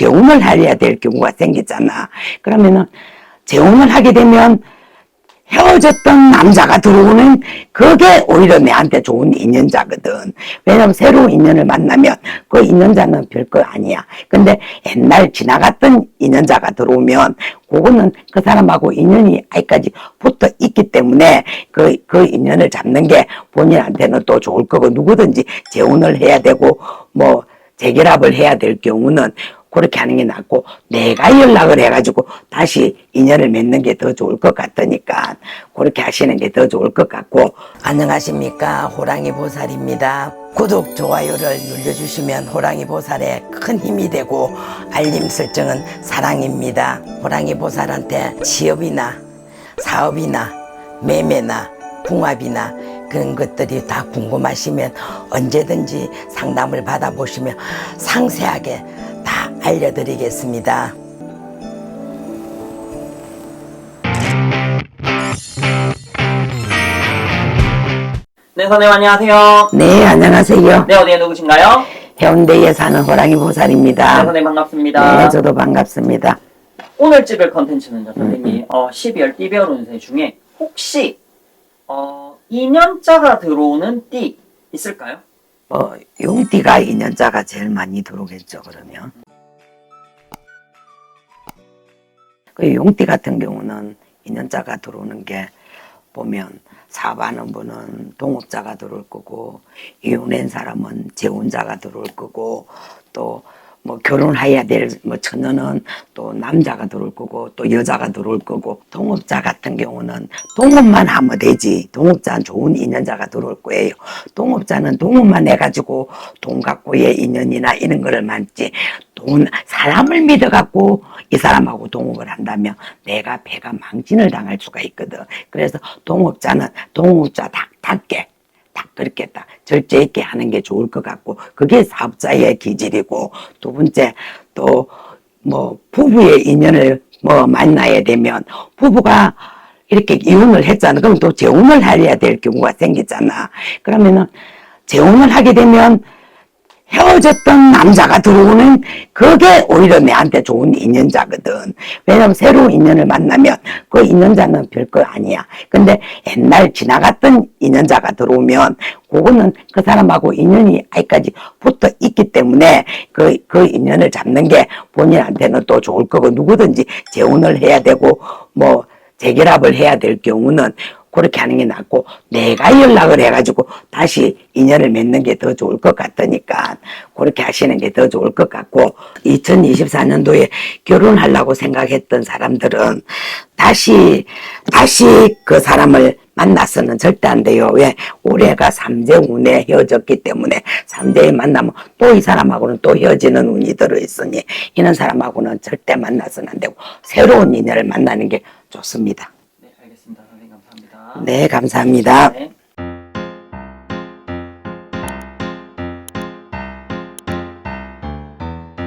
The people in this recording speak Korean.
재혼을 해야 될 경우가 생기잖아. 그러면은 재혼을 하게 되면 헤어졌던 남자가 들어오는 그게 오히려 내한테 좋은 인연자거든. 왜냐면 새로운 인연을 만나면 그 인연자는 별거 아니야. 근데 옛날 지나갔던 인연자가 들어오면 그거는 그 사람하고 인연이 아직까지 붙어 있기 때문에 그, 그 인연을 잡는 게 본인한테는 또 좋을 거고 누구든지 재혼을 해야 되고 뭐 재결합을 해야 될 경우는 그렇게 하는 게 낫고 내가 연락을 해가지고 다시 인연을 맺는 게 더 좋을 것 같으니까 그렇게 하시는 게 더 좋을 것 같고. 안녕하십니까. 호랑이 보살입니다. 구독 좋아요를 눌러주시면 호랑이 보살에 큰 힘이 되고 알림 설정은 사랑입니다. 호랑이 보살한테 취업이나 사업이나 매매나 궁합이나 그런 것들이 다 궁금하시면 언제든지 상담을 받아보시면 상세하게 다 알려드리겠습니다. 네, 선생님 안녕하세요. 네, 안녕하세요. 네, 어디에 누구신가요? 해운대에 사는 호랑이 네, 보살입니다. 선생님 반갑습니다. 네, 저도 반갑습니다. 오늘 찍을 컨텐츠는요, 음, 선생님이 어, 12월 띠별 운세 중에 혹시 어, 2년자가 들어오는 띠 있을까요? 어, 용띠가 인연자가 제일 많이 들어오겠죠, 그러면. 그 용띠 같은 경우는 인연자가 들어오는 게 보면 사업하는 분은 동업자가 들어올 거고 이혼한 사람은 재혼자가 들어올 거고 또 뭐 결혼해야 될 뭐 처녀는 또 남자가 들어올 거고 또 여자가 들어올 거고 동업자 같은 경우는 동업만 하면 되지. 동업자는 좋은 인연자가 들어올 거예요. 동업자는 동업만 해가지고 돈 갖고의 인연이나 이런 거를 많지 돈 사람을 믿어갖고 이 사람하고 동업을 한다면 내가 배가 망신을 당할 수가 있거든. 그래서 동업자는 동업자답게 딱 그렇게 딱 절제 있게 하는 게 좋을 것 같고 그게 사업자의 기질이고 두 번째 또 뭐 부부의 인연을 뭐 만나야 되면 부부가 이렇게 이혼을 했잖아. 그럼 또 재혼을 해야 될 경우가 생기잖아. 그러면은 재혼을 하게 되면 헤어졌던 남자가 들어오는 그게 오히려 내한테 좋은 인연자거든. 왜냐면 새로운 인연을 만나면 그 인연자는 별거 아니야. 근데 옛날 지나갔던 인연자가 들어오면 그거는 그 사람하고 인연이 아직까지 붙어 있기 때문에 그, 그 인연을 잡는 게 본인한테는 또 좋을 거고 누구든지 재혼을 해야 되고 뭐 재결합을 해야 될 경우는 그렇게 하는 게 낫고 내가 연락을 해가지고 다시 인연을 맺는 게 더 좋을 것 같으니까 그렇게 하시는 게 더 좋을 것 같고 2024년도에 결혼하려고 생각했던 사람들은 다시 다시 그 사람을 만나서는 절대 안 돼요. 왜? 올해가 삼재 운에 헤어졌기 때문에 삼재에 만나면 또 이 사람하고는 또 헤어지는 운이 들어있으니 이런 사람하고는 절대 만나서는 안 되고 새로운 인연을 만나는 게 좋습니다. 네, 감사합니다. 네.